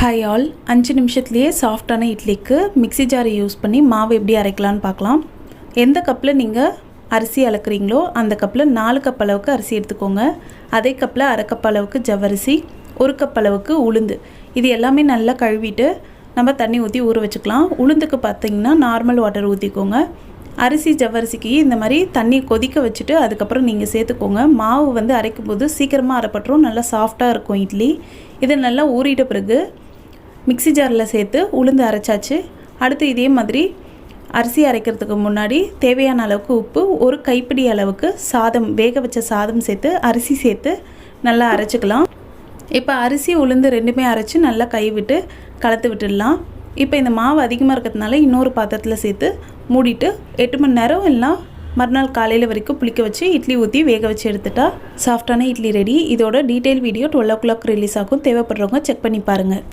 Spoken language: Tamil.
ஹாய் ஆல் அஞ்சு நிமிஷத்துலேயே சாஃப்டான இட்லிக்கு மிக்ஸி ஜாரை யூஸ் பண்ணி மாவு எப்படி அரைக்கலான்னு பார்க்கலாம். எந்த கப்பில் நீங்கள் அரிசி அளக்குறீங்களோ அந்த கப்பில் நாலு கப் அளவுக்கு அரிசி எடுத்துக்கோங்க. அதே கப்பில் அரை கப் அளவுக்கு ஜவ்வரிசி ஒரு கப் அளவுக்கு உளுந்து. இது எல்லாமே நல்லா கழுவிட்டு நம்ம தண்ணி ஊற்றி ஊற வச்சுக்கலாம். உளுந்துக்கு பார்த்தீங்கன்னா நார்மல் வாட்டர் ஊற்றிக்கோங்க அரிசி ஜவ்வரிசிக்கு இந்த மாதிரி தண்ணி கொதிக்க வச்சுட்டு அதுக்கப்புறம் நீங்கள் சேர்த்துக்கோங்க. மாவு வந்து அரைக்கும் போது சீக்கிரமாக அரைப்பட்டுரும். நல்லா சாஃப்டாக இருக்கும் இட்லி. இது நல்லா ஊறிட்ட பிறகு மிக்ஸி ஜாரில் சேர்த்து உளுந்து அரைச்சாச்சு. அடுத்து இதே மாதிரி அரிசி அரைக்கிறதுக்கு முன்னாடி தேவையான அளவுக்கு உப்பு ஒரு கைப்பிடி அளவுக்கு சாதம் வேக வச்ச சாதம் சேர்த்து அரிசி சேர்த்து நல்லா அரைச்சிக்கலாம். இப்போ அரிசி உளுந்து ரெண்டுமே அரைச்சி நல்லா கை விட்டு கலத்து விட்டுடலாம். இப்போ இந்த மாவு அதிகமாக இருக்கிறதுனால இன்னொரு பாத்திரத்தில் சேர்த்து மூடிட்டு எட்டு மணி நேரம் இல்லைனா மறுநாள் காலையில் வரைக்கும் புளிக்க வச்சு இட்லி ஊற்றி வேக வச்சு எடுத்துட்டா சாஃப்டான இட்லி ரெடி இதோட detail video twelve o'clock release ஆகும். தேவைப்படுறவங்க செக் பண்ணி பாருங்கள்